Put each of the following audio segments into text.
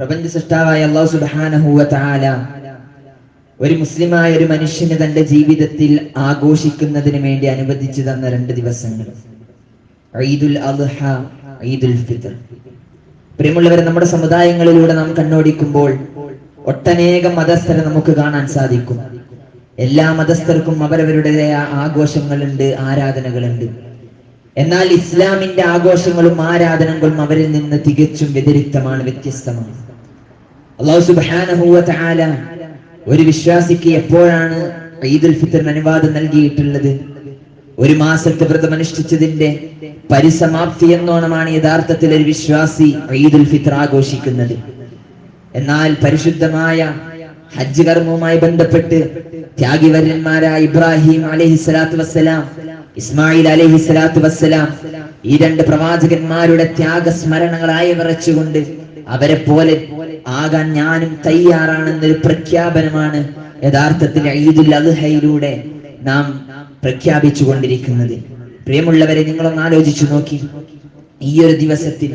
പ്രപഞ്ച സൃഷ്ടാവായ അള്ളാഹു സുബാനഹുവ താല ഒരു മുസ്ലിമായ ഒരു മനുഷ്യന് തന്റെ ജീവിതത്തിൽ ആഘോഷിക്കുന്നതിന് വേണ്ടി അനുവദിച്ചു തന്ന രണ്ട് ദിവസങ്ങൾ. ഈദുൽ അൽഹ ഈദുൽ പ്രിയമുള്ളവരെ നമ്മുടെ സമുദായങ്ങളിലൂടെ നാം കണ്ണോടിക്കുമ്പോൾ ഒട്ടനേകം മതസ്ഥരെ നമുക്ക് കാണാൻ സാധിക്കും. എല്ലാ മതസ്ഥർക്കും അവരവരുടേതായ ആഘോഷങ്ങളുണ്ട് ആരാധനകളുണ്ട്. എന്നാൽ ഇസ്ലാമിന്റെ ആഘോഷങ്ങളും ആരാധനകളും അവരിൽ നിന്ന് തികച്ചും വ്യതിരിക്തമാണ് വ്യത്യസ്തമാണ്. അള്ളാഹു സുബാനഹുവ തആല ഒരു വിശ്വാസിക്ക് എപ്പോഴാണ് ഈദുൽ ഫിത്തറിന് അനുവാദം നൽകിയിട്ടുള്ളത്? ഒരു മാസത്തെ വ്രതം അനുഷ്ഠിച്ചതിന്റെ പരിസമാപ്തി എന്നോണമാണ് യഥാർത്ഥത്തിൽ ഒരു വിശ്വാസി ഈദുൽ ഫിത്തർ ആഘോഷിക്കുന്നത്. എന്നാൽ പരിശുദ്ധമായ ഹജ്ജ് കർമ്മവുമായി ബന്ധപ്പെട്ട് ത്യാഗിവര്യന്മാരായ ഇബ്രാഹിം അലഹി സ്വലാത്തു വസ്സലാം ഇസ്മായിൽ അലഹി സ്വലാത്തു വസ്സലാം ഈ രണ്ട് പ്രവാചകന്മാരുടെ ത്യാഗ ത്യാഗസ്മരണങ്ങളായി വിറച്ചുകൊണ്ട് അവരെ പോലെ ആകാൻ ഞാനും തയ്യാറാണെന്നൊരു പ്രഖ്യാപനമാണ് യഥാർത്ഥത്തിൽ ഈദുൽ അദ്ഹയിലൂടെ നാം പ്രഖ്യാപിച്ചു കൊണ്ടിരിക്കുന്നത് പ്രിയമുള്ളവരെ നിങ്ങളൊന്ന് ആലോചിച്ചു നോക്കി. ഈ ഒരു ദിവസത്തിൽ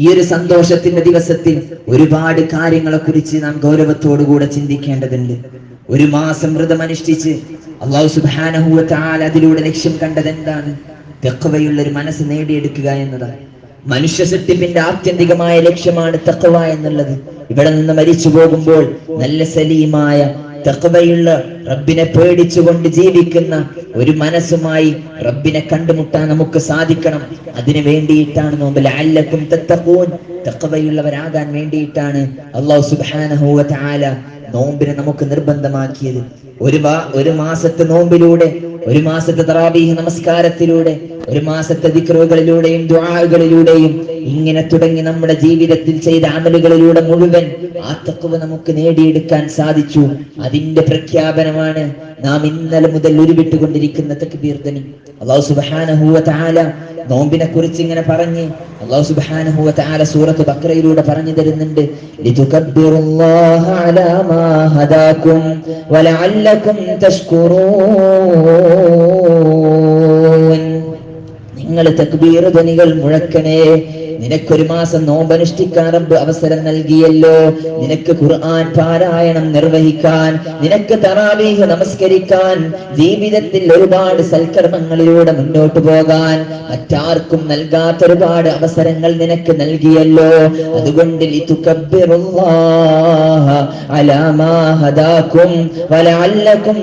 ഈ ഒരു സന്തോഷത്തിന്റെ ദിവസത്തിൽ ഒരുപാട് കാര്യങ്ങളെ കുറിച്ച് നാം ഗൗരവത്തോടുകൂടെ ചിന്തിക്കേണ്ടതുണ്ട്. ഒരു മാസം വ്രതം അനുഷ്ഠിച്ച് അള്ളാഹു സുബാനഹുവ താല അതിലൂടെ ലക്ഷ്യം കണ്ടത് എന്താണ് തെക്കവയുള്ള ഒരു മനസ്സ് നേടിയെടുക്കുക എന്നതാണ്. മനുഷ്യ സൃഷ്ടിപ്പിന്റെ ആത്യന്തികമായ ലക്ഷ്യമാണ് തക്കവ എന്നുള്ളത്. ഇവിടെ നിന്ന് മരിച്ചു പോകുമ്പോൾ നല്ല സലീമായ തക്കവയുള്ള റബ്ബിനെ പേടിച്ചുകൊണ്ട് ജീവിക്കുന്ന ഒരു മനസ്സുമായി റബ്ബിനെ കണ്ടുമുട്ടാൻ നമുക്ക് സാധിക്കണം. അതിനു വേണ്ടിയിട്ടാണ് നോമ്പ്. ലഅല്ലക്കും തത്തഖൂൻ. തക്കവയുള്ളവരാകാൻ വേണ്ടിയിട്ടാണ് അള്ളാഹു തആല നോമ്പിനെ നമുക്ക് നിർബന്ധമാക്കിയത്. ഒരു ഒരു മാസത്തെ നോമ്പിലൂടെ ഒരു മാസത്തെ തറാബീഹ് നമസ്കാരത്തിലൂടെ ഒരു മാസത്തെ ദിക്റുകളിലൂടെയും ദുആകളിലൂടെയും ഇങ്ങനെ തുടങ്ങി നമ്മുടെ ജീവിതത്തിൽ ചെയ്ത അമലുകളിലൂടെ മുഴുവൻ ആ തക്കവ നമുക്ക് നേടിയെടുക്കാൻ സാധിച്ചു. അതിന്റെ പ്രഖ്യാപനമാണ് നാം ഇന്നലെ മുതൽ ഉരുവിട്ടുകൊണ്ടിരിക്കുന്ന തക്ബീർ ധ്വനി. അള്ളാഹു സുബ്ഹാനഹു വ തആല നോമ്പിനെ കുറിച്ച് ഇങ്ങനെ പറഞ്ഞ് അള്ളാഹു സുബ്ഹാനഹു വ തആല സൂറത്ത് ബക്രയിലൂടെ പറഞ്ഞു തരുന്നുണ്ട്. ലിതുകബ്ബിറുല്ലാഹ അലാ മാ ഹദാകും വലഅല്ലകും തഷ്കുറൂൻ. നിങ്ങൾ തക്ബീർ ധ്വനികൾ മുഴക്കണേ. നിനക്കൊരു മാസം നോമ്പനുഷ്ഠിക്കാൻ റബ്ബ് അവസരം നൽകിയല്ലോ. നിനക്ക് ഖുർആൻ പാരായണം നിർവഹിക്കാൻ നിനക്ക് തറാവീഹ് നമസ്കരിക്കാൻ ജീവിതത്തിൽ ഒരുപാട് സൽക്കർമ്മങ്ങളിലൂടെ മുന്നോട്ട് പോകാൻ മറ്റാർക്കും നൽകാത്ത ഒരുപാട് അവസരങ്ങൾ നിനക്ക് നൽകിയല്ലോ. അതുകൊണ്ട് ലിതുകബ്ബിറുല്ലാഹ അലാ ഹദാകും വലഅല്ലകും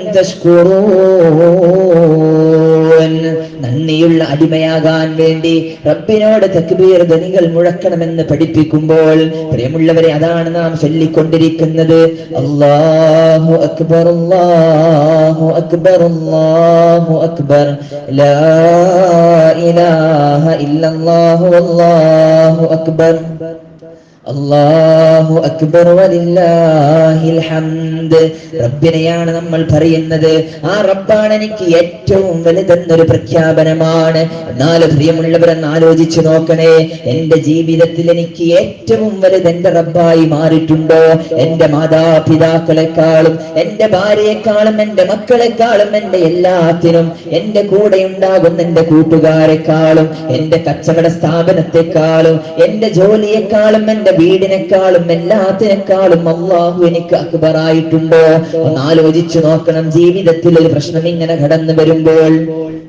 നന്ദിയുള്ള അടിമയാകാൻ വേണ്ടി റബ്ബിനോട് തക്ബീർ ധനികൾ മുഴക്കണമെന്ന് പഠിപ്പിക്കുമ്പോൾ പ്രിയമുള്ളവരെ അതാണ് നാം ചൊല്ലിക്കൊണ്ടിരിക്കുന്നത്. അല്ലാഹു അക്ബർ അല്ലാഹു അക്ബർ അല്ലാഹു അക്ബർ. ലാ ഇലാഹ ഇല്ലല്ലാഹു അല്ലാഹു അക്ബർ. അല്ലാഹു അക്ബർ വലില്ലാഹിൽ ഹംദ് റബ്ബിനെയാണ് നമ്മൾ പറയുന്നത്. ആ റബ്ബാണ് എനിക്ക് ഏറ്റവും വലുതെന്നൊരു പ്രഖ്യാപനമാണ്. എന്നാൽ പ്രിയമുള്ളവരെന്ന് ആലോചിച്ചു നോക്കണേ. എന്റെ ജീവിതത്തിൽ എനിക്ക് ഏറ്റവും വലുത് എന്റെ റബ്ബായി മാറിയിട്ടുണ്ടോ? എന്റെ മാതാപിതാക്കളെക്കാളും എന്റെ ഭാര്യയെക്കാളും എന്റെ മക്കളെക്കാളും എന്റെ എല്ലാത്തിനും എന്റെ കൂടെ ഉണ്ടാകുന്ന എന്റെ കൂട്ടുകാരെക്കാളും എന്റെ കച്ചവട സ്ഥാപനത്തെക്കാളും എന്റെ ജോലിയെക്കാളും എന്റെ വീടിനേക്കാളും എല്ലാത്തിനേക്കാളും അള്ളാഹു എനിക്ക് അക്ബറായിട്ടുണ്ടോ. ഒന്ന് ആലോചിച്ചു നോക്കണം. ജീവിതത്തിൽ ഒരു പ്രശ്നം ഇങ്ങനെ കടന്നു വരുമ്പോൾ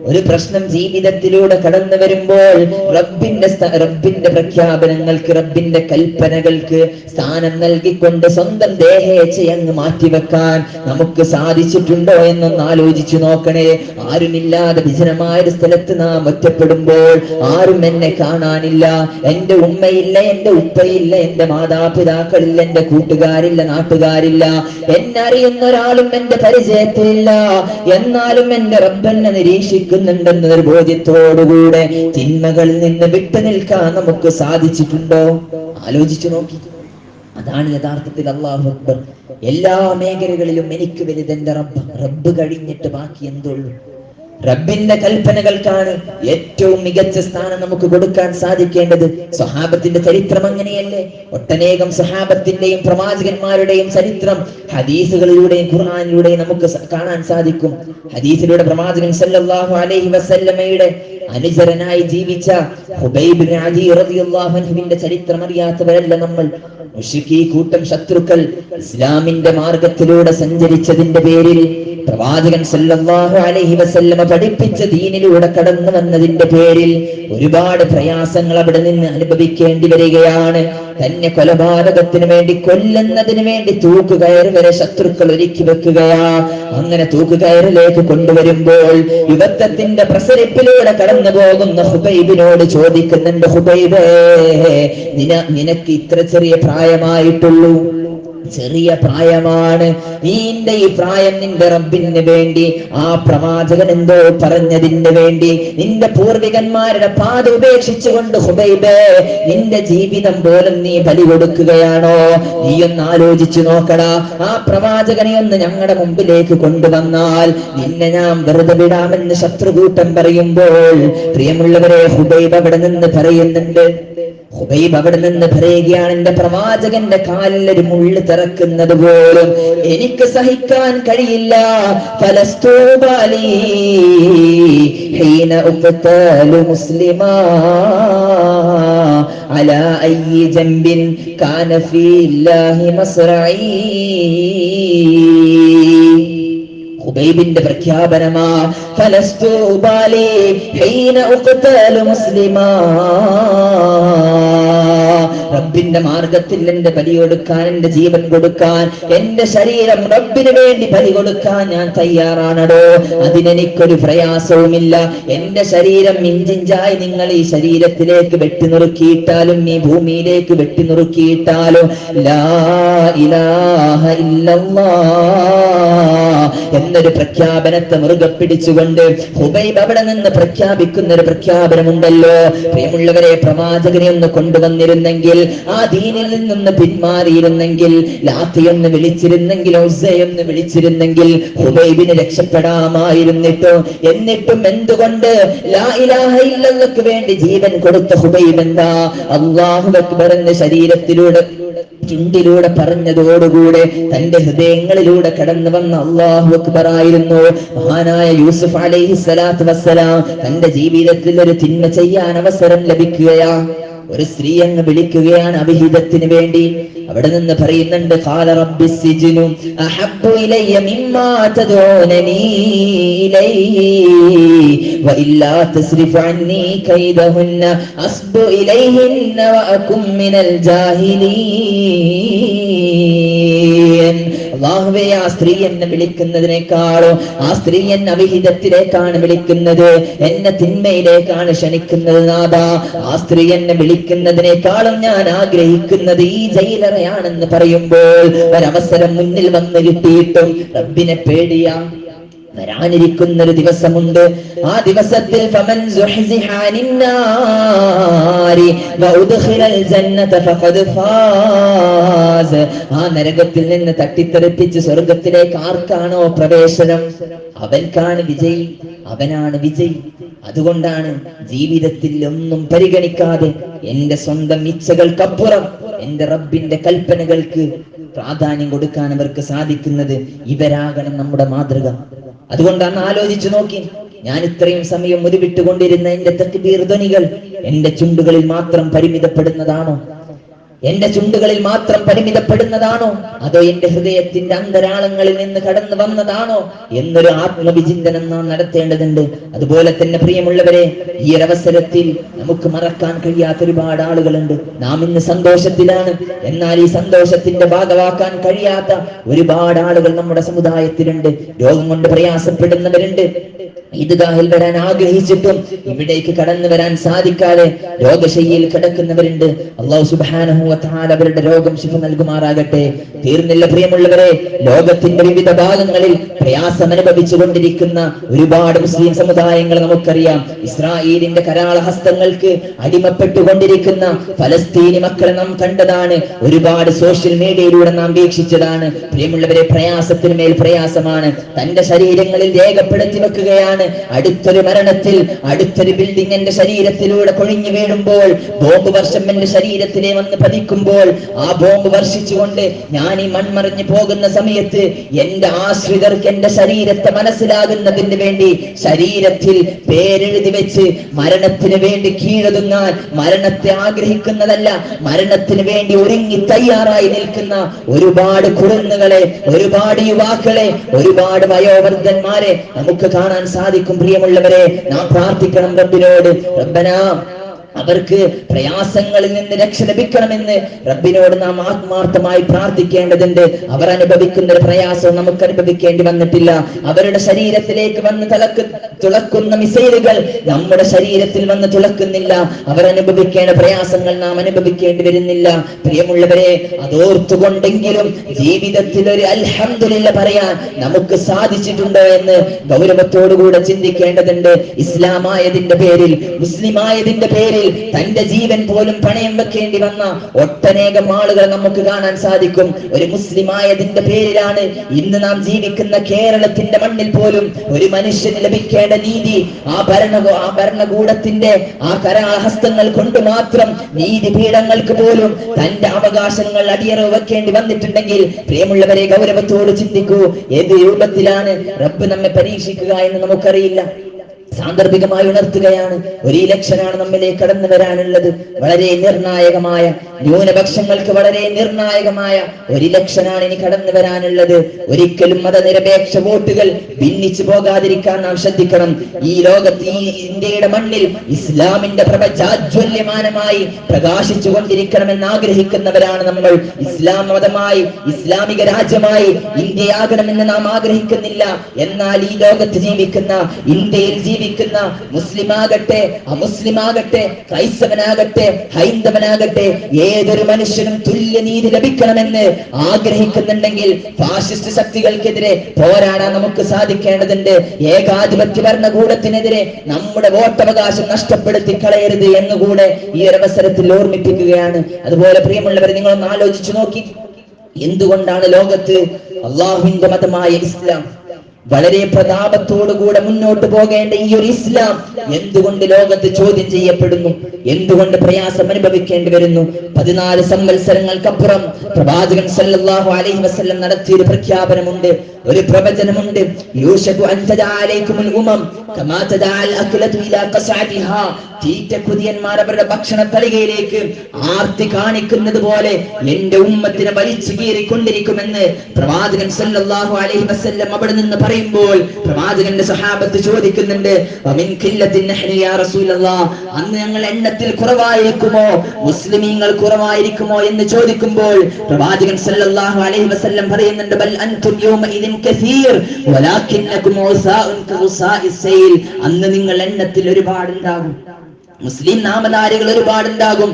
ഒരു പ്രശ്നം ജീവിതത്തിലൂടെ കടന്നു വരുമ്പോൾ റബ്ബിന്റെ റബ്ബിന്റെ പ്രഖ്യാപനങ്ങൾക്ക് റബ്ബിന്റെ കൽപ്പനകൾക്ക് സ്ഥാനം നൽകിക്കൊണ്ട് സ്വന്തം ദേഹേച്ഛയങ്ങ് മാറ്റിവെക്കാൻ നമുക്ക് സാധിച്ചിട്ടുണ്ടോ എന്നൊന്ന് ആലോചിച്ചു നോക്കണേ. ആരുമില്ലാതെ വിജനമായ ഒരു സ്ഥലത്ത് നാം ഒറ്റപ്പെടുമ്പോൾ ആരും എന്നെ കാണാനില്ല. എന്റെ ഉമ്മയില്ല എന്റെ ഉപ്പയില്ല എന്റെ മാതാപിതാക്കളില്ല എന്റെ കൂട്ടുകാരില്ല നാട്ടുകാരില്ല. എന്നറിയുന്ന ഒരാളും എന്റെ പരിചയത്തിലില്ല. എന്നാലും എന്റെ റബ്ബെന്നെ നിരീക്ഷിക്കുന്നുണ്ടെന്ന ബോധ്യത്തോടുകൂടെ തിന്മകളിൽ നിന്ന് വിട്ടു നിൽക്കാൻ നമുക്ക് സാധിച്ചിട്ടുണ്ടോ? ആലോചിച്ചു നോക്കി. അതാണ് യഥാർത്ഥത്തിൽ അള്ളാഹു അക്ബർ. എല്ലാ മേഖലകളിലും എനിക്ക് വലുതെന്റെ റബ്ബ്. റബ്ബ് കഴിഞ്ഞിട്ട് ബാക്കി എന്തുള്ളൂ റബ്ബിന്റെ കൽപ്പനകൾക്കാണ് ഏറ്റവും മികച്ച സ്ഥാനം നമുക്ക് കൊടുക്കാൻ സാധിക്കേണ്ടത്. സ്വഹാബത്തിന്റെ ചരിത്രം അങ്ങനെയല്ലേ? ഒട്ടനേകം സ്വഹാബത്തിന്റെയും പ്രവാചകന്മാരുടെയും ചരിത്രം ഹദീസുകളിലൂടെയും ഖുർആാനിലൂടെയും നമുക്ക് കാണാൻ സാധിക്കും. ഹദീസിലൂടെ പ്രവാചകൻ സല്ലല്ലാഹു അലൈഹി വസല്ലമയുടെ അനുചരനായി ജീവിച്ച ഹുബൈബ് ബിൻ അദി റളിയല്ലാഹു അൻഹുവിന്റെ ചരിത്രം അറിയാത്തവരല്ല നമ്മൾ. മുഷിക്കി കൂട്ടം ശത്രുക്കൾ ഇസ്ലാമിന്റെ മാർഗത്തിലൂടെ സഞ്ചരിച്ചതിന്റെ പേരിൽ പ്രവാചകൻ സല്ലല്ലാഹു അലൈഹി വസല്ലമ പഠിപ്പിച്ച ദീനിലൂടെ കടന്നു വന്നതിന്റെ പേരിൽ ഒരുപാട് പ്രയാസങ്ങൾ അവിടെ നിന്ന് അനുഭവിക്കേണ്ടി വരികയാണ്. തന്നെ കൊലപാതകത്തിന് വേണ്ടി കൊല്ലുന്നതിന് വേണ്ടി തൂക്കുകയർ വരെ ശത്രുക്കൾ ഒരുക്കി വെക്കുകയാ. അങ്ങനെ തൂക്കുകയറിലേക്ക് കൊണ്ടുവരുമ്പോൾ യുവത്വത്തിന്റെ പ്രസരിപ്പിലൂടെ കടന്നു പോകുന്ന ഹുബൈബിനോട് ചോദിക്കുന്നുണ്ട് ഹുബൈബേ നിന നിനക്ക് ഇത്ര ചെറിയ പ്രായമായിട്ടുള്ളൂ. ചെറിയ പ്രായമാണ്. നീന്റെ ഈ പ്രായം നിന്റെ റബ്ബിന് വേണ്ടി ആ പ്രവാചകൻ എന്തോ പറഞ്ഞതിന് വേണ്ടി നിന്റെ പൂർവികന്മാരുടെ പാത ഉപേക്ഷിച്ചുകൊണ്ട് ഹുബൈബേ നിന്റെ ജീവിതം പോലും നീ ബലി കൊടുക്കുകയാണോ? നീ ഒന്ന് ആലോചിച്ചു നോക്കടാ. ആ പ്രവാചകനെ ഒന്ന് ഞങ്ങളുടെ മുമ്പിലേക്ക് കൊണ്ടുവന്നാൽ നിന്നെ ഞാൻ വെറുതെ വിടാമെന്ന് ശത്രുകൂട്ടം പറയുമ്പോൾ പ്രിയമുള്ളവരെ ഹുബൈബ് അവിടെ നിന്ന് പറയുന്നുണ്ട് ഹുബൈബ് അവിടെ നിന്ന് പറയുകയാണ് എന്റെ പ്രവാചകന്റെ കാലിൽ ഒരു മുള്ള് തിറക്കുന്നത് പോലും എനിക്ക് സഹിക്കാൻ കഴിയില്ല ഫലസ്തൂബാലി ഹീന ഉഖ്തലു മുസ്ലിമാ على أي جنب كان في الله مصرعي ഹുബൈബിന്റെ പ്രഖ്യാപനമാ ഫലസ്തു ബാലി ഹൈന ഉഖ്തലു മുസ്ലിമാ. റബ്ബിന്റെ മാർഗത്തിൽ എന്റെ ബലി കൊടുക്കാൻ എന്റെ ജീവൻ കൊടുക്കാൻ എന്റെ ശരീരം റബ്ബിന് വേണ്ടി ബലി കൊടുക്കാൻ ഞാൻ തയ്യാറാണടോ. അതിനെനിക്കൊരു പ്രയാസവുമില്ല. എന്റെ ശരീരം ഇഞ്ചിഞ്ചായി നിങ്ങൾ ഈ ശരീരത്തിലേക്ക് വെട്ടി നുറുക്കിയിട്ടാലും ഈ ഭൂമിയിലേക്ക് വെട്ടി നുറുക്കിയിട്ടാലും ലാ ഇലാഹ എന്നൊരു പ്രഖ്യാപനത്തെ മുറുകെ പിടിച്ചുകൊണ്ട് ഹുബൈബ് അവിടെ നിന്ന് പ്രഖ്യാപിക്കുന്ന ഒരു പ്രഖ്യാപനമുണ്ടല്ലോ. പ്രിയമുള്ളവരെ പ്രവാചകനെ ഒന്ന് കൊണ്ടുവന്നിരുന്നെങ്കിൽ ആ ദീനിൽ നിന്നൊന്ന് പിന്മാറിയിരുന്നെങ്കിൽ ലാത്തിയൊന്ന് വിളിച്ചിരുന്നെങ്കിൽ എന്ന് വിളിച്ചിരുന്നെങ്കിൽ ഹുബൈബിന് രക്ഷപ്പെടാമായിരുന്നിട്ടോ? എന്നിട്ടും എന്തുകൊണ്ട് വേണ്ടി ജീവൻ കൊടുത്ത ഹുബൈബ് എന്താ? അള്ളാഹു അക്ബർ എന്ന ശരീരത്തിലൂടെ ചുണ്ടിലൂടെ പറഞ്ഞതോടുകൂടെ തന്റെ ഹൃദയങ്ങളിലൂടെ കടന്നു വന്ന അള്ളാഹു അക്ബർ ആയിരുന്നു. മഹാനായ യൂസുഫ് അലൈഹി സ്വലാത്തു വസ്സലാം തന്റെ ജീവിതത്തിൽ ഒരു തിന്മ ചെയ്യാൻ അവസരം ലഭിക്കുകയാ. ഒരു സ്ത്രീ അങ്ങ് വിളിക്കുകയാണ് അവിഹിതത്തിന് വേണ്ടി. അവിടെ നിന്ന് പറയുന്നുണ്ട് "ഖാല റബ്ബി സിജിനു അഹബ്ബു ഇലയ്യ മിമ്മാ തദൂനനി ഇലൈഹി വഇല്ലാ തസ്രിഫ് അന്നി കൈദഹുന്ന അസ്ബു ഇലൈഹിന്ന വഅകും മിനൽ ജാഹിലീൻ. അള്ളാഹുവേ ആ സ്ത്രീ എന്നെ വിളിക്കുന്നതിനേക്കാളോ ആ സ്ത്രീ എന്നെ അവിഹിതത്തിലേക്കാണ് വിളിക്കുന്നത് എന്നെ തിന്മയിലേക്കാണ് ക്ഷണിക്കുന്നത് നാഥ. ആ സ്ത്രീ എന്നെ വിളിക്കുന്നതിനേക്കാളും ഞാൻ ആഗ്രഹിക്കുന്നത് ഈ ജയിലറയാണെന്ന് പറയുമ്പോൾ ഒരവസരം മുന്നിൽ വന്ന് കിട്ടിയിട്ടും റബ്ബിനെ പേടിയാ. വരാനിരിക്കുന്ന ഒരു ദിവസമുണ്ട്. ആ ദിവസത്തിൽ ഫമൻ ആ നരകത്തിൽ നിന്ന് തട്ടിത്തെറിപ്പിച്ച് സ്വർഗത്തിലേക്ക് ആർക്കാണോ പ്രവേശനം? അവൻക്കാണ് വിജയി അവനാണ് വിജയി. അതുകൊണ്ടാണ് ജീവിതത്തിൽ ഒന്നും പരിഗണിക്കാതെ എന്റെ സ്വന്തം ഇച്ഛകൾക്കപ്പുറം എന്റെ റബ്ബിന്റെ കൽപ്പനകൾക്ക് പ്രാധാന്യം കൊടുക്കാൻ അവർക്ക് സാധിക്കുന്നത് ഇവരാകണം നമ്മുടെ മാതൃക. അതുകൊണ്ടാണ് ആലോചിച്ചു നോക്കി. ഞാൻ ഇത്രയും സമയം ഉരുവിട്ടുകൊണ്ടിരുന്ന എന്റെ തക്ബീർ ധ്വനികൾ എന്റെ ചുണ്ടുകളിൽ മാത്രം പരിമിതപ്പെടുന്നതാണോ? എന്റെ ചുണ്ടുകളിൽ മാത്രം പരിമിതപ്പെടുന്നതാണോ? അതോ എന്റെ ഹൃദയത്തിന്റെ അന്തരാളങ്ങളിൽ നിന്ന് കടന്നു വന്നതാണോ? എന്നൊരു ആത്മവിചിന്തനം നാം നടത്തേണ്ടതുണ്ട്. അതുപോലെ തന്നെ പ്രിയമുള്ളവരെ ഈ ഒരവസരത്തിൽ നമുക്ക് മറക്കാൻ കഴിയാത്ത ഒരുപാട് ആളുകളുണ്ട്. നാം ഇന്ന് സന്തോഷത്തിലാണ്. എന്നാൽ ഈ സന്തോഷത്തിന്റെ ഭാഗമാക്കാൻ കഴിയാത്ത ഒരുപാട് ആളുകൾ നമ്മുടെ സമുദായത്തിലുണ്ട്. രോഗം കൊണ്ട് പ്രയാസപ്പെടുന്നവരുണ്ട്. ഈദ്ഗാഹിൽ വരാൻ ആഗ്രഹിച്ചിട്ടും ഇവിടേക്ക് കടന്നു വരാൻ സാധിക്കാതെ രോഗശയ്യയിൽ കിടക്കുന്നവരുണ്ട്. അള്ളാഹു തആല അവരുടെ രോഗം ശിഫ നൽകുമാറാകട്ടെ. തീർന്നില്ല പ്രിയമുള്ളവരെ ലോകത്തിന്റെ വിവിധ ഭാഗങ്ങളിൽ പ്രയാസം അനുഭവിച്ചു കൊണ്ടിരിക്കുന്ന ഒരുപാട് മുസ്ലിം സമുദായങ്ങൾ നമുക്കറിയാം. ഇസ്രായേലിന്റെ കരാള ഹസ്തങ്ങൾക്ക് അടിമപ്പെട്ടുകൊണ്ടിരിക്കുന്ന ഫലസ്തീനി മക്കളെ നാം കണ്ടതാണ്. ഒരുപാട് സോഷ്യൽ മീഡിയയിലൂടെ നാം വീക്ഷിച്ചതാണ്. പ്രിയമുള്ളവരെ പ്രയാസത്തിന് മേൽ പ്രയാസമാണ്. തന്റെ ശരീരങ്ങളിൽ രേഖപ്പെടുത്തി വെക്കുകയാണ്. അടുത്തൊരു മരണത്തിൽ അടുത്തൊരു ബിൽഡിംഗ് എന്റെ ശരീരത്തിലൂടെ കൊഴിഞ്ഞു വീഴുമ്പോൾ ബോംബ് വർഷം എന്റെ ശരീരത്തിലെ വന്ന് പതിക്കുമ്പോൾ ആ ബോംബ് വർഷിച്ചുകൊണ്ട് ഞാൻ ഈ മൺമറിഞ്ഞു പോകുന്ന സമയത്ത് എന്റെ ആശ്രിതർക്ക് എന്റെ ശരീരത്തെ മനസ്സിലാകുന്നതിന് വേണ്ടി ശരീരത്തിൽ പേരെഴുതി വെച്ച് മരണത്തിന് വേണ്ടി കീഴൊതുങ്ങാൻ മരണത്തെ ആഗ്രഹിക്കുന്നതല്ല മരണത്തിന് വേണ്ടി ഒരുങ്ങി തയ്യാറായി നിൽക്കുന്ന ഒരുപാട് കുരുന്നുകളെ ഒരുപാട് യുവാക്കളെ ഒരുപാട് വയോവൃദ്ധന്മാരെ നമുക്ക് കാണാൻ സാധിക്കും. പ്രിയമുള്ളവരെ നാം പ്രാർത്ഥിക്കണം റബ്ബിനോട്. റബ്ബനാ അവർക്ക് പ്രയാസങ്ങളിൽ നിന്ന് രക്ഷ ലഭിക്കണമെന്ന് റബ്ബിനോട് നാം ആത്മാർത്ഥമായി പ്രാർത്ഥിക്കേണ്ടതുണ്ട്. അവർ അനുഭവിക്കുന്ന ഒരു പ്രയാസം നമുക്ക് അനുഭവിക്കേണ്ടി വന്നിട്ടില്ല. അവരുടെ ശരീരത്തിലേക്ക് വന്ന് തിളക്ക് തുളക്കുന്ന മിസൈലുകൾ നമ്മുടെ ശരീരത്തിൽ വന്ന് തുളക്കുന്നില്ല. അവർ അനുഭവിക്കേണ്ട പ്രയാസങ്ങൾ നാം അനുഭവിക്കേണ്ടി വരുന്നില്ല. പ്രിയമുള്ളവരെ അതോർത്തുകൊണ്ടെങ്കിലും ജീവിതത്തിൽ ഒരു അൽഹംദുലില്ല പറയാൻ നമുക്ക് സാധിച്ചിട്ടുണ്ടോ എന്ന് ഗൗരവത്തോടുകൂടെ ചിന്തിക്കേണ്ടതുണ്ട്. ഇസ്ലാമായതിന്റെ പേരിൽ മുസ്ലിമായതിന്റെ പേരിൽ തന്റെ ജീവൻ പോലും പണയം വെക്കേണ്ടി വന്ന ഒട്ടനേകം ആളുകൾ നമുക്ക് കാണാൻ സാധിക്കും. ഒരു മുസ്ലിമായതിന്റെ പേരിലാണ് ഇന്ന് നാം ജീവിക്കുന്ന കേരളത്തിന്റെ മണ്ണിൽ പോലും ഒരു മനുഷ്യന് ലഭിക്കേണ്ട നീതി ആ ഭരണ ആ ഭരണകൂടത്തിന്റെ ആ കരാഹസ്തങ്ങൾ കൊണ്ട് മാത്രം നീതിപീഠങ്ങൾക്ക് പോലും തന്റെ അവകാശങ്ങൾ അടിയറവ് വെക്കേണ്ടി വന്നിട്ടുണ്ടെങ്കിൽ പ്രിയമുള്ളവരെ ഗൗരവത്തോട് ചിന്തിക്കൂ. ഏത് രൂപത്തിലാണ് റബ്ബ് നമ്മെ പരീക്ഷിക്കുക എന്ന് നമുക്കറിയില്ല. സാന്ദർഭികമായി ഉണർത്തുകയാണ്. ഒരു ഇലക്ഷനാണ് നമ്മിലേക്ക് കടന്നു വരാനുള്ളത്. വളരെ നിർണായകമായ ന്യൂനപക്ഷങ്ങൾക്ക് വളരെ നിർണായകമായ ഒരു ഇലക്ഷനാണ് ഇനി കടന്നു വരാനുള്ളത്. ഒരിക്കലും മതനിരപേക്ഷ വോട്ടുകൾ ഭിന്നിച്ചു പോകാതിരിക്കാൻ നാം ശ്രദ്ധിക്കണം. ഈ ലോകത്ത് ഈ ഇന്ത്യയുടെ മണ്ണിൽ ഇസ്ലാമിന്റെ പ്രപഞ്ചാജ്വല്യമാനമായി പ്രകാശിച്ചു കൊണ്ടിരിക്കണമെന്ന് ആഗ്രഹിക്കുന്നവരാണ് നമ്മൾ. ഇസ്ലാം മതമായി ഇസ്ലാമിക രാജ്യമായി ഇന്ത്യയാകണമെന്ന് നാം ആഗ്രഹിക്കുന്നില്ല. എന്നാൽ ഈ ലോകത്ത് ജീവിക്കുന്ന ഇന്ത്യയിൽ ജീവിക്കുന്ന മുസ്ലിമാകട്ടെ അമുസ്ലിമാകട്ടെ ക്രൈസ്തവനാകട്ടെ ഹൈന്ദവനാകട്ടെ ഏതൊരു മനുഷ്യനും തുല്യനീതി ലഭിക്കണമെന്ന് ആഗ്രഹിക്കുന്നുണ്ടെങ്കിൽ ഫാസിസ്റ്റ് ശക്തികൾക്കെതിരെ പോരാടാൻ നമുക്ക് സാധിക്കേണ്ടതുണ്ട്. ഏകാധിപത്യ ഭരണകൂടത്തിനെതിരെ നമ്മുടെ വോട്ടവകാശം നഷ്ടപ്പെടുത്തി കളയരുത് എന്നുകൂടെ ഈ ഒരു അവസരത്തിൽ ഓർമ്മിപ്പിക്കുകയാണ്. അതുപോലെ പ്രിയമുള്ളവരെ നിങ്ങളൊന്ന് ആലോചിച്ചു നോക്കി. എന്തുകൊണ്ടാണ് ലോകത്ത് അള്ളാഹുവിന്റെ മതമായ ഇസ്ലാം വളരെ പ്രതാപത്തോടുകൂടെ മുന്നോട്ട് പോകേണ്ട ഈ ഒരു ഇസ്ലാം എന്തുകൊണ്ട് ലോകത്ത് ചോദ്യം ചെയ്യപ്പെടുന്നു? എന്തുകൊണ്ട് പ്രയാസം അനുഭവിക്കേണ്ടി വരുന്നു? പതിനാല് സംവത്സരങ്ങൾക്കപ്പുറം പ്രവാചകൻ സല്ലല്ലാഹു അലൈഹി വസല്ലം നടത്തിയ ഒരു പ്രഖ്യാപനമുണ്ട്. ഒരു പ്രവചനമുണ്ട്. യൂഷബു അൻതദാലൈക്കുമുൽ ഉമം. കമാ തദാൽ അക്ലതു ഇലാ ഖസഅതിഹാ തീറ്റ കുതിയന്മാർ അവരുടെ ഭക്ഷണ തളികയിലേക്ക് ആർത്തി കാണിക്കുന്നത് പോലെ എന്റെ ഉമ്മത്തിനെ വലിച്ചു കീറിക്കൊണ്ടിരിക്കുമെന്ന് പ്രവാചകൻ സല്ലല്ലാഹു അലൈഹി വസല്ലം അവിടെ നിന്ന് പറയുമ്പോൾ പ്രവാചകന്റെ സഹാബത്ത് ചോദിക്കുന്നുണ്ട് വമിൻ ഖില്ലത്തിൻ നഹ്നി യാ റസൂലല്ലാഹ് അന്ന് ഞങ്ങൾ എണ്ണത്തിൽ കുറവായിരിക്കുമോ? മുസ്ലിമീങ്ങൾ കുറവായിരിക്കുമോ എന്ന് ചോദിക്കുമ്പോൾ പ്രവാചകൻ സല്ലല്ലാഹു അലൈഹി വസല്ലം പറയുന്നുണ്ട് ബൽ അൻതും യൗമഇദിൻ കസീർ വലാകിന്നകും ഉസാഉൻ കഉസാഇസ് സൈൽ. അന്ന് നിങ്ങൾ എണ്ണത്തിൽ ഒരുപാടുണ്ടാകും. മുസ്ലിം നാമധാരികൾ ഒരുപാടുണ്ടാകും.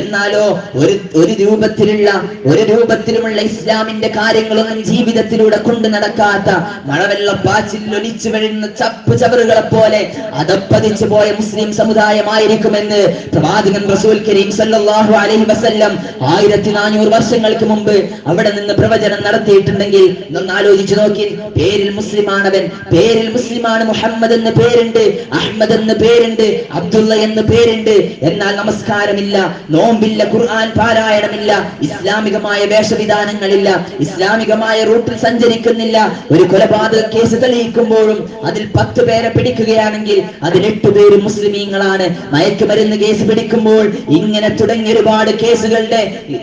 എന്നാലോ ഒരു ഒരു രൂപത്തിലുള്ള ഒരു രൂപത്തിലുമുള്ള ഇസ്ലാമിന്റെ കാര്യങ്ങളൊന്നും ജീവിതത്തിലൂടെ കൊണ്ടു നടക്കാത്ത മഴവെള്ളപ്പാച്ചിൽ ഒലിച്ചു വീഴുന്ന ചപ്പ് ചവറുകളെ പോലെ അതപ്പതിച്ചു പോയ മുസ്ലിം സമുദായമായിരിക്കുമെന്ന് പ്രവാചകൻ റസൂൽ കരീം സല്ലാഹു അലഹി വസല്ലം ആയിരത്തി നാനൂറ് വർഷങ്ങൾക്ക് മുമ്പ് അവിടെ നിന്ന് പ്രവചനം നടത്തിയിട്ടുണ്ടെങ്കിൽ ഒന്ന് ആലോചിച്ചു നോക്കി. പേരിൽ മുസ്ലിമാണവൻ പേരിൽ മുസ്ലിമാണ് മുഹമ്മദ് എന്ന് പേരുണ്ട് അഹമ്മദ് എന്ന് പേരുണ്ട് അബ്ദുള്ള എന്ന് പേരുണ്ട്. എന്നാൽ നമസ്കാരമില്ല നോമ്പില്ല ഖുർആൻ പാരായണമില്ല ഇസ്ലാമികമായ വേഷവിധാനങ്ങളില്ല ഇസ്ലാമികമായ റൂട്ടിൽ സഞ്ചരിക്കുന്നില്ല. ഒരു കൊലപാതക കേസ് തെളിയിക്കുമ്പോഴും അതിൽ പത്ത് പേരെ പിടിക്കുകയാണെങ്കിൽ അതിൽ എട്ട് പേര് മുസ്ലിമീങ്ങളാണ്. മയക്കുമരുന്ന് കേസ് പിടിക്കുമ്പോൾ ഇങ്ങനെ തുടങ്ങിയ ഒരുപാട് കേസുകളുടെ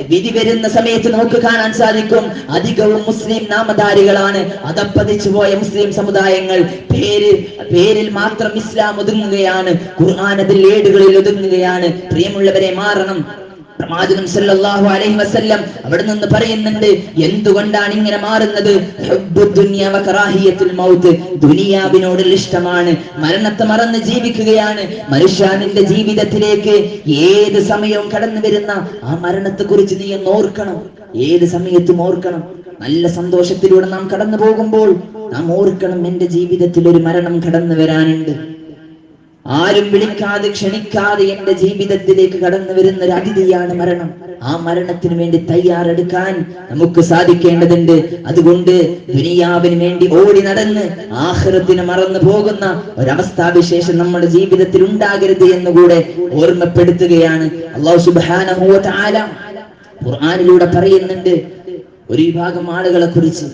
വിധി വരുന്ന സമയത്ത് നമുക്ക് കാണാൻ സാധിക്കും. അധികവും മുസ്ലിം നാമധാരികളാണ്. അതപ്പതിച്ചു പോയ മുസ്ലിം സമുദായങ്ങൾ. പേര് പേരിൽ മാത്രം ഇസ്ലാം ഒതുങ്ങുകയാണ്. ഖുർആൻ അതിൽ ഏടുകളിൽ ഒതുങ്ങുകയാണ്. പ്രിയമുള്ളവരെ മാറണം. പ്രവാചകൻ സല്ലല്ലാഹു അലൈഹി വസല്ലം അവിടെ നിന്ന് പറയുന്നുണ്ട് എന്തുകൊണ്ടാണ് ഇങ്ങനെ മാറുന്നത്? ഹുബ്ബു ദുനിയ വ കറാഹിയത്തുൽ മൗത്ത്. ദുനിയാവിനോടുള്ള ഇഷ്ടമാണ്. മരണത്തെ മറന്ന് ജീവിക്കുകയാണ്. മനുഷ്യന്റെ ജീവിതത്തിലേക്ക് ഏത് സമയവും കടന്നു വരുന്ന ആ മരണത്തെ കുറിച്ച് നീ ഓർക്കണം. ഏത് സമയത്തും ഓർക്കണം. നല്ല സന്തോഷത്തിലൂടെ നാം കടന്നു പോകുമ്പോൾ നാം ഓർക്കണം എന്റെ ജീവിതത്തിൽ ഒരു മരണം കടന്നു വരാനുണ്ട്. ആരും വിളിക്കാതെ ക്ഷണിക്കാതെ എന്റെ ജീവിതത്തിലേക്ക് കടന്നു വരുന്ന ഒരു അതിഥിയാണ് മരണം. ആ മരണത്തിന് വേണ്ടി തയ്യാറെടുക്കാൻ നമുക്ക് സാധിക്കേണ്ടതുണ്ട്. അതുകൊണ്ട് ദുനിയാവിന് വേണ്ടി ഓടി നടന്ന് ആഹ്റത്തിന് മറന്നു പോകുന്ന ഒരവസ്ഥാവിശേഷം നമ്മുടെ ജീവിതത്തിൽ ഉണ്ടാകരുത് എന്നുകൂടെ ഓർമ്മപ്പെടുത്തുകയാണ്. അള്ളാഹു തആല ഖുർആനിലൂടെ പറയുന്നുണ്ട് ഒരു വിഭാഗം ആളുകളെ കുറിച്ച്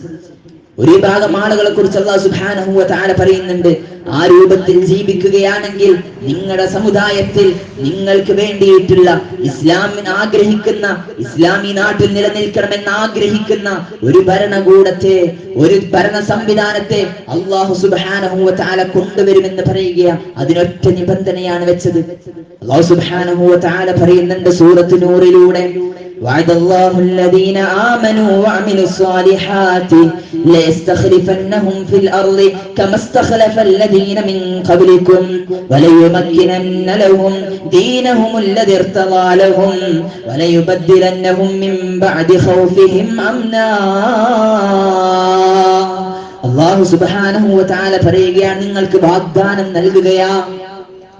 ഒരു വിഭാഗം ആളുകളെ കുറിച്ച് അള്ളാഹു സുബ്ഹാനഹു താര പറയുന്നുണ്ട്. ആ രൂപത്തിൽ ജീവിക്കുകയാണെങ്കിൽ നിങ്ങളുടെ സമുദായത്തിൽ നിങ്ങൾക്ക് വേണ്ടിയിട്ടുള്ള ഇസ്ലാമിന് ആഗ്രഹിക്കുന്ന ഇസ്ലാമി നാട്ടിൽ നിലനിൽക്കണമെന്ന് ആഗ്രഹിക്കുന്ന ഒരു ഭരണകൂടത്തെ ഒരു ഭരണ സംവിധാനത്തെ അള്ളാഹു സുബ്ഹാനഹു വ തആല കൊണ്ടുവരുമെന്ന് പറയുക അതിനൊറ്റ നിബന്ധനയാണ് വെച്ചത്. അള്ളാഹു സുബ്ഹാനഹു വ തആല പറയുന്നുണ്ട് സൂറത്ത് നൂറിലൂടെ وعد الله الذين آمنوا وعملوا الصالحات ليستخلفنهم في الأرض كما استخلف الذين من قبلكم وليمكنن لهم دينهم الذي ارتضى لهم وليبدلنهم من بعد خوفهم أمنا അള്ളാഹു സുബാനഹു താല പറയുകയാണ് നിങ്ങൾക്ക് വാഗ്ദാനം നൽകുകയാ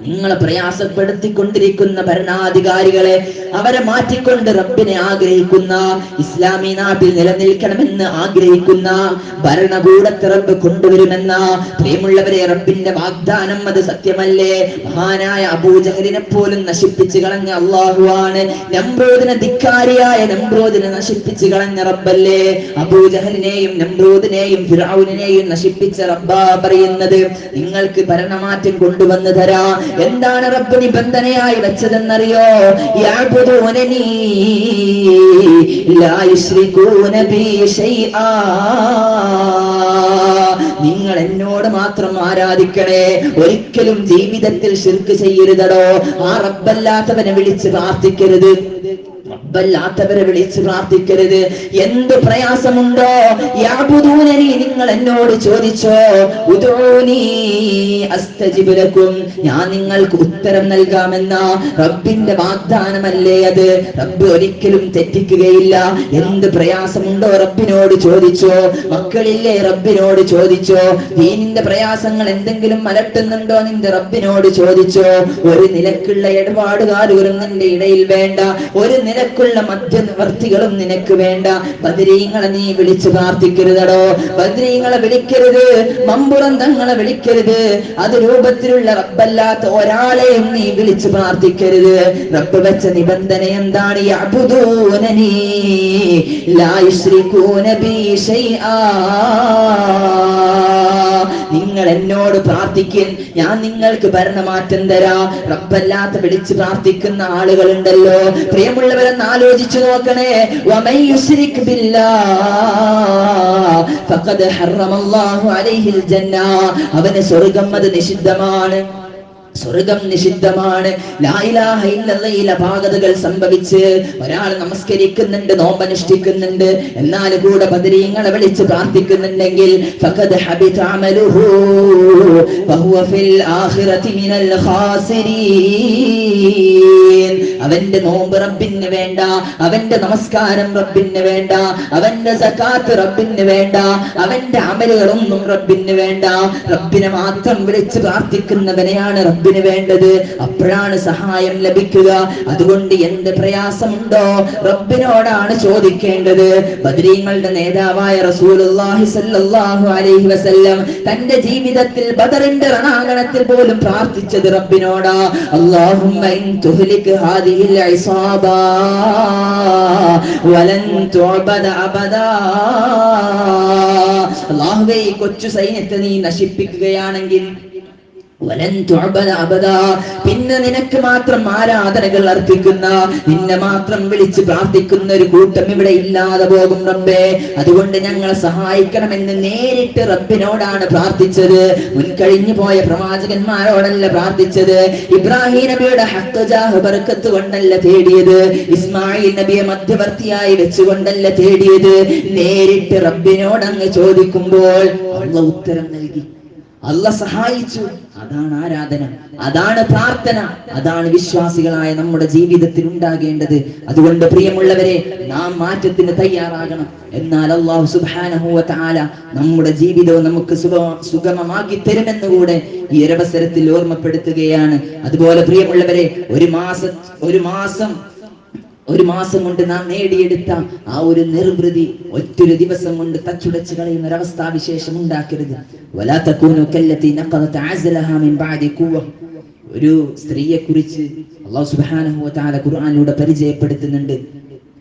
നിങ്ങളെ പ്രയാസപ്പെടുത്തിക്കൊണ്ടിരിക്കുന്ന ഭരണാധികാരികളെ അവരെ മാറ്റിക്കൊണ്ട് റബ്ബിനെ ആഗ്രഹിക്കുന്ന ഇസ്ലാമി നാട്ടിൽ നിലനിൽക്കണമെന്ന് ആഗ്രഹിക്കുന്ന ഭരണകൂടത്തെ റബ്ബ് കൊണ്ടുവരുമെന്ന പ്രിയമുള്ളവരെ റബ്ബിന്റെ വാഗ്ദാനം അത് സത്യമല്ലേ? മഹാനായ അബൂജഹലിനെ പോലും നശിപ്പിച്ചു കളഞ്ഞ അള്ളാഹുവാണ് നമ്പ്രോദിനെ ധിക്കാരിയായ നമ്പ്രോദിനെ നശിപ്പിച്ചു കളഞ്ഞ റബ്ബല്ലേ? അബൂജഹലിനെയും നമ്പ്രോദിനെയും ഫിറാവുനെയും നശിപ്പിച്ച റബ്ബ പറയുന്നത് നിങ്ങൾക്ക് ഭരണമാറ്റം കൊണ്ടുവന്നു തരാ. എന്താണ് റബ്ബ് നിബന്ധനയായി വെച്ചതെന്നറിയോ? നിങ്ങൾ എന്നോട് മാത്രം ആരാധിക്കണേ. ഒരിക്കലും ജീവിതത്തിൽ ശിർക്ക് ചെയ്യരുതടോ. ആ റബ്ബല്ലാത്തവനെ വിളിച്ച് പ്രാർത്ഥിക്കരുത്. റബ്ബല്ലാത്തവരെ വിളിച്ച് പ്രാർത്ഥിക്കരുത്. എന്ത് പ്രയാസമുണ്ടോ? യാബുദൂനനി നിങ്ങൾ എന്നോട് ചോദിച്ചോ? ഉദൂനി അസ്തജിബലക്കും. ഞാൻ നിങ്ങൾക്ക് ഉത്തരം നൽകാമെന്ന. റബ്ബിന്റെ വാഗ്ദാനമല്ലേ അത്? റബ്ബ് ഒരിക്കലും തെറ്റിക്കുകയില്ല. എന്ത് പ്രയാസമുണ്ടോ? റബ്ബിനോട് ചോദിച്ചോ. മക്കളില്ലേ? റബ്ബിനോട് ചോദിച്ചോ. ദീനിന്റെ പ്രയാസങ്ങൾ എന്തെങ്കിലും അലട്ടുന്നുണ്ടോ? നിന്റെ റബ്ബിനോട് ചോദിച്ചോ. ഒരു നിലക്കുള്ള ഇടപാടുകാരും നിന്റെ ഇടയിൽ വേണ്ട. ഒരു നിലക്കുള്ള മധ്യനിവർത്തികളും നിനക്ക് വേണ്ട. ബദരീങ്ങളെ നീ വിളിച്ചു പ്രാർത്ഥിക്കരുതടോ. ബദരീങ്ങളെ വിളിക്കരുത്. മമ്പുറന്തങ്ങളെ വിളിക്കരുത്. അത് രൂപത്തിലുള്ള റബ്ബല്ലാത്ത ഒരാളെയും നീ വിളിച്ചു പ്രാർത്ഥിക്കരുത്. റബ്ബ് വെച്ച നിബന്ധന എന്താണ്? നിങ്ങൾ എന്നോട് പ്രാർത്ഥിക്കൻ. ഞാൻ നിങ്ങൾക്ക് ഭരണമാറ്റം തരാ. റബ്ബല്ലാത്ത വിളിച്ച് പ്രാർത്ഥിക്കുന്ന ആളുകളുണ്ടല്ലോ. പ്രിയമുള്ളവരെന്ന് ആലോചിച്ചു നോക്കണേ. അവന് സ്വർഗം അത് നിഷിദ്ധമാണ്. സ്വർഗം നിഷിദ്ധമാണ്. അപാകതകൾ സംഭവിച്ച് ഒരാൾ നമസ്കരിക്കുന്നുണ്ട് നോമ്പനുഷ്ഠിക്കുന്നുണ്ട്. എന്നാൽ കൂടെ ബദരീങ്ങളെ വിളിച്ച് പ്രാർത്ഥിക്കുന്നുണ്ടെങ്കിൽ അവന്റെ നോമ്പ് റബ്ബിന് വേണ്ട അവന്റെ നമസ്കാരം റബ്ബിന് വേണ്ട അവന്റെ സക്കാത്ത് റബ്ബിന് വേണ്ട അവന്റെ അമലുകളൊന്നും റബ്ബിന് വേണ്ട. റബ്ബിനെ മാത്രം വിളിച്ച് പ്രാർത്ഥിക്കുന്നവനെയാണ് റബ്ബിന് വേണ്ടത് അപ്പോഴാണ് സഹായം ലഭിക്കുക. അതുകൊണ്ട് എന്ത് പ്രയാസമുണ്ടോ? റബ്ബിനോടാണ് ചോദിക്കേണ്ടത്. ബദരീങ്ങളുടെ നേതാവായ റസൂലുള്ളാഹി അലൈഹി വസല്ലം തന്റെ ജീവിതത്തിൽ ബദറിന്റെ രണാങ്കണത്തിൽ പോലും പ്രാർത്ഥിച്ചത് റബ്ബിനോടാ. അല്ലാഹുമ്മ കൊച്ചു സൈന്യത്തെ നീ നശിപ്പിക്കുകയാണെങ്കിൽ. പിന്നെ നിനക്ക് മാത്രം ആരാധനകൾ അർപ്പിക്കുന്ന നിന്നെ മാത്രം വിളിച്ച് പ്രാർത്ഥിക്കുന്ന ഒരു കൂട്ടം ഇവിടെ ഇല്ലാതെ പോകും റബ്ബേ. അതുകൊണ്ട് ഞങ്ങളെ സഹായിക്കണമെന്ന് നേരിട്ട് റബ്ബിനോടാണ് പ്രാർത്ഥിച്ചത്. മുൻകഴിഞ്ഞു പോയ പ്രവാചകന്മാരോടല്ല പ്രാർത്ഥിച്ചത്. ഇബ്രാഹിം നബിയുടെ ഹക്ക് ജാഹ് ബർക്കത്ത് കൊണ്ടല്ല തേടിയത്. ഇസ്മായിൽ നബിയെ മധ്യവർത്തിയായി വെച്ചുകൊണ്ടല്ല തേടിയത്. നേരിട്ട് റബ്ബിനോടങ്ങ് ചോദിക്കുമ്പോൾ അള്ള ഉത്തരം നൽകി. അല്ല സഹായിച്ചു. അതാണ് ആരാധന അതാണ് പ്രാർത്ഥന അതാണ് വിശ്വാസികളായ നമ്മുടെ ജീവിതത്തിൽ ഉണ്ടാകേണ്ടത്. അതുകൊണ്ട് പ്രിയമുള്ളവരെ നാം മാറ്റത്തിന് തയ്യാറാകണം. എന്നാൽ അള്ളാഹു സുബാനഹുല നമ്മുടെ ജീവിതവും നമുക്ക് സുഗമമാക്കി തരുമെന്ന് കൂടെ ഈ ഒരവസരത്തിൽ ഓർമ്മപ്പെടുത്തുകയാണ്. അതുപോലെ പ്രിയമുള്ളവരെ ഒരു മാസം ഒരു മാസം ഒരു മാസം കൊണ്ട് നാം നേടിയെടുത്ത ആ ഒരു നിർവൃതി ഒറ്റൊരു ദിവസം കൊണ്ട് തച്ചുടച്ച് കളയുന്ന ഒരു അവസ്ഥാവിശേഷം ഉണ്ടാക്കരുത്. ഒരു സ്ത്രീയെ കുറിച്ച് അള്ളാഹു തആല ഖുർആനിലൂടെ പരിചയപ്പെടുത്തുന്നുണ്ട്.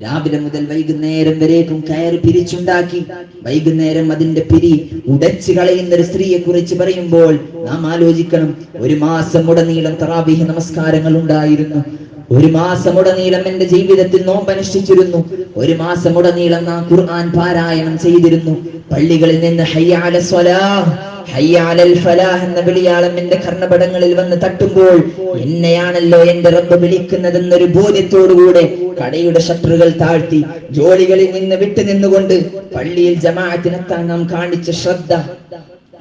രാവിലെ മുതൽ വൈകുന്നേരം വരേക്കും കയറി പിരിച്ചുണ്ടാക്കി വൈകുന്നേരം അതിന്റെ പിരി ഉടച്ചു കളയുന്ന ഒരു സ്ത്രീയെ കുറിച്ച് പറയുമ്പോൾ നാം ആലോചിക്കണം ഒരു മാസം ഉടനീളം തറാബീഹ് നമസ്കാരങ്ങൾ ഉണ്ടായിരുന്നു. ഒരു മാസം ഉടനീളം എന്റെ ജീവിതത്തിൽ നോമ്പനുഷ്ഠിച്ചിരുന്നു. ഒരു മാസം ഉടനീളം നാം ഖുർആൻ പാരായണം ചെയ്തിരുന്നു. പള്ളികളിൽ നിന്ന് ഹയ്യാല സ്വലാ എന്ന വിളിയാളം എന്റെ കർണപടങ്ങളിൽ വന്ന് തട്ടുമ്പോൾ എന്നെയാണല്ലോ എന്റെ റബ്ബ് വിളിക്കുന്നതെന്നൊരു ബോധ്യത്തോടുകൂടെ കടയുടെ ഷട്ടറുകൾ താഴ്ത്തി ജോലികളിൽ നിന്ന് വിട്ടു നിന്നുകൊണ്ട് പള്ളിയിൽ ജമാഅത്തിനെത്താൻ നാം കാണിച്ച ശ്രദ്ധ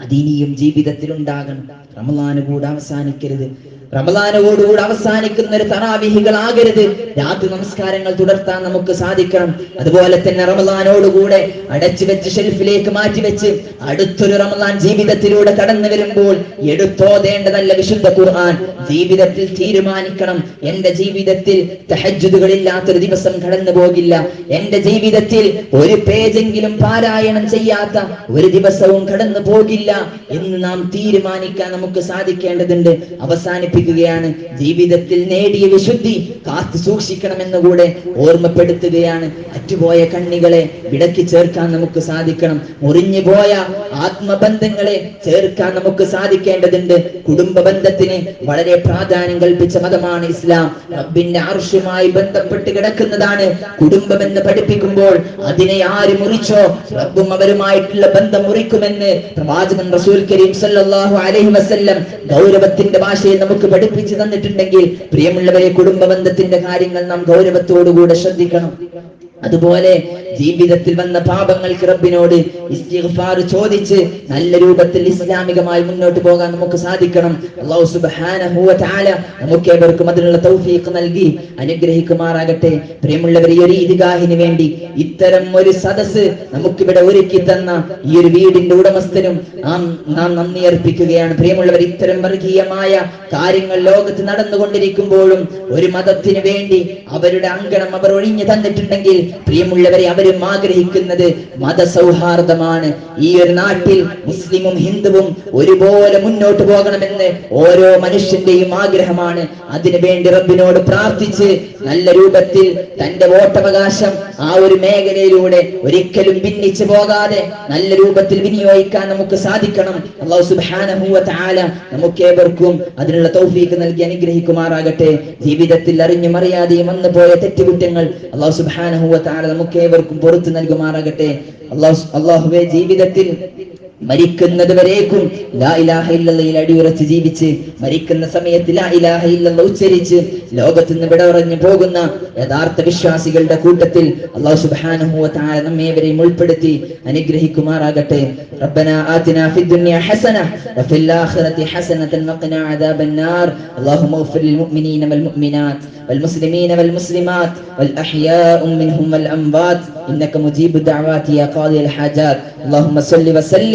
അതിനിയും ജീവിതത്തിൽ ഉണ്ടാകണം റമലാന് കൂടെ അവസാനിക്കരുത്. റമലാനോടുകൂടി അവസാനിക്കുന്ന ഒരു തറാവിഹികളാകരുത്. രാത്രി നമസ്കാരങ്ങൾ തുടർത്താൻ നമുക്ക് സാധിക്കണം. അതുപോലെ തന്നെ റമദാനോടുകൂടെ അടച്ചു വെച്ച് ഷെൽഫിലേക്ക് മാറ്റിവെച്ച് അടുത്തൊരു റമദാൻ ജീവിതത്തിലൂടെ കടന്നു വരുമ്പോൾ എടുത്തോതേണ്ടതല്ല വിശുദ്ധ ഖുർആൻ. ജീവിതത്തിൽ തീരുമാനിക്കണം. എന്റെ ജീവിതത്തിൽ തഹജുദുകളില്ലാത്തൊരു ദിവസം കടന്നു പോകില്ല. എന്റെ ജീവിതത്തിൽ ഒരു പേജെങ്കിലും പാരായണം ചെയ്യാത്ത ഒരു ദിവസവും കടന്നു പോകില്ല എന്ന് നാം തീരുമാനിക്കാൻ നമുക്ക് സാധിക്കേണ്ടതുണ്ട്. അവസാനിപ്പിക്കുകയാണ് ജീവിതത്തിൽ നേടിയ വിശുദ്ധി കാത്തു സൂക്ഷിക്കണമെന്ന് കൂടെ ഓർമ്മപ്പെടുത്തുകയാണ്. അറ്റുപോയ കണ്ണികളെ വിടക്കി ചേർക്കാൻ നമുക്ക് സാധിക്കണം. മുറിഞ്ഞു പോയ ആത്മബന്ധങ്ങളെ ചേർക്കാൻ നമുക്ക് സാധിക്കേണ്ടതുണ്ട്. കുടുംബ ബന്ധത്തിന് വളരെ പ്രാധാന്യം കൽപ്പിച്ച മതമാണ് ഇസ്ലാം. റബ്ബിന്റെ ആർഷുമായി ബന്ധപ്പെട്ട് കിടക്കുന്നതാണ് കുടുംബം എന്ന് പഠിപ്പിക്കുമ്പോൾ അതിനെ ആര് മുറിച്ചോ റബ്ബും അവരുമായിട്ടുള്ള ബന്ധം മുറിക്കുമെന്ന് പ്രവാചകൻ റസൂൽ കരീം സല്ലല്ലാഹു അലൈഹി വസല്ലം ഗൗരവത്തിന്റെ ഭാഷയിൽ നമുക്ക് പഠിപ്പിച്ചു തന്നിട്ടുണ്ടെങ്കിൽ പ്രിയമുള്ളവരെ കുടുംബ ബന്ധത്തിന്റെ കാര്യങ്ങൾ നാം ഗൗരവത്തോടുകൂടെ ശ്രദ്ധിക്കണം. അതുപോലെ ജീവിതത്തിൽ വന്ന പാപങ്ങൾക്ക് റബ്ബിനോട് ഇസ്തിഗ്ഫാർ ചോദിച്ച് നല്ല രൂപത്തിൽ ഇസ്ലാമികമായി മുന്നോട്ട് പോകാൻ നമുക്ക് സാധിക്കണം. അല്ലാഹു സുബ്ഹാനഹു വ തആല നമുക്ക് ഏവർക്കും അതിനുള്ള തൗഫീഖ് നൽകി അനുഗ്രഹിക്കുമാറാകട്ടെ. പ്രിയമുള്ളവരെ ഈ ഒരു ഈദ്ഗാഹിന് വേണ്ടി ഇത്തരം ഒരു സദസ് നമുക്കിവിടെ ഒരുക്കി തന്ന ഈ ഒരു വീടിന്റെ ഉടമസ്ഥനും നാം നാം നന്ദി അർപ്പിക്കുകയാണ്. പ്രിയമുള്ളവർ ഇത്തരം വർഗീയമായ കാര്യങ്ങൾ ലോകത്ത് നടന്നുകൊണ്ടിരിക്കുമ്പോഴും ഒരു മതത്തിന് വേണ്ടി അവരുടെ അങ്കണം അവർ ഒഴിഞ്ഞു തന്നിട്ടുണ്ടെങ്കിൽ പ്രിയമുള്ളവരെ അവരും ആഗ്രഹിക്കുന്നത് മതസൗഹാർദ്ദമാണ്. ഈ ഒരു നാട്ടിൽ മുസ്ലിമും ഹിന്ദുവും ഒരുപോലെ മുന്നോട്ട് പോകണമെന്ന് ഓരോ മനുഷ്യന്റെയും ആഗ്രഹമാണ്. അതിനു വേണ്ടി റബ്ബിനോട് പ്രാർത്ഥിച്ച് നല്ല രൂപത്തിൽ തന്റെ വോട്ടവകാശം ആ ഒരു മേഖലയിലൂടെ ഒരിക്കലും ഭിന്നിച്ചു പോകാതെ നല്ല രൂപത്തിൽ വിനിയോഗിക്കാൻ നമുക്ക് സാധിക്കണം. അള്ളാഹു സുബ്ഹാനഹു വ തആല നമുക്കേവർക്കും അതിനുള്ള തൗഫീക്ക് നൽകി അനുഗ്രഹിക്കുമാറാകട്ടെ. ജീവിതത്തിൽ അറിഞ്ഞു അറിയാതെയും വന്നു പോയ തെറ്റുകുറ്റങ്ങൾ അള്ളാഹു സുബ്ഹാനഹു വ നമുക്ക് ഏവർക്കും പുറത്തു നൽകുമാറാകട്ടെ. അള്ളാഹു അള്ളാഹുവെ ജീവിതത്തിൽ മരിക്കുന്നത് വരേക്കും ലാ ഇലാഹ ഇല്ലല്ലയിൽ അടിയുറച്ച് ജീവിച്ച് മരിക്കുന്ന സമയത്ത് ലാ ഇലാഹ ഇല്ലല്ല ഉച്ചരിച്ച് ലോകത്ത് നിന്ന് വിടവറഞ്ഞു പോകുന്ന യഥാർത്ഥ വിശ്വാസികളുടെ കൂട്ടത്തിൽ അള്ളാഹു സുബ്ഹാനഹു വ തആല നമ്മേവരെയും ഉൾപ്പെടുത്തി അനുഗ്രഹിക്കുമാറാകട്ടെ ربنا آتنا في الدنيا حسنة وفي الآخرة حسنة وقنا عذاب النار اللهم اغفر للمؤمنين والمؤمنات والمسلمين والمسلمات والأحياء منهم والأموات إنك مجيب الدعوات يا قاضي الحاجات اللهم صل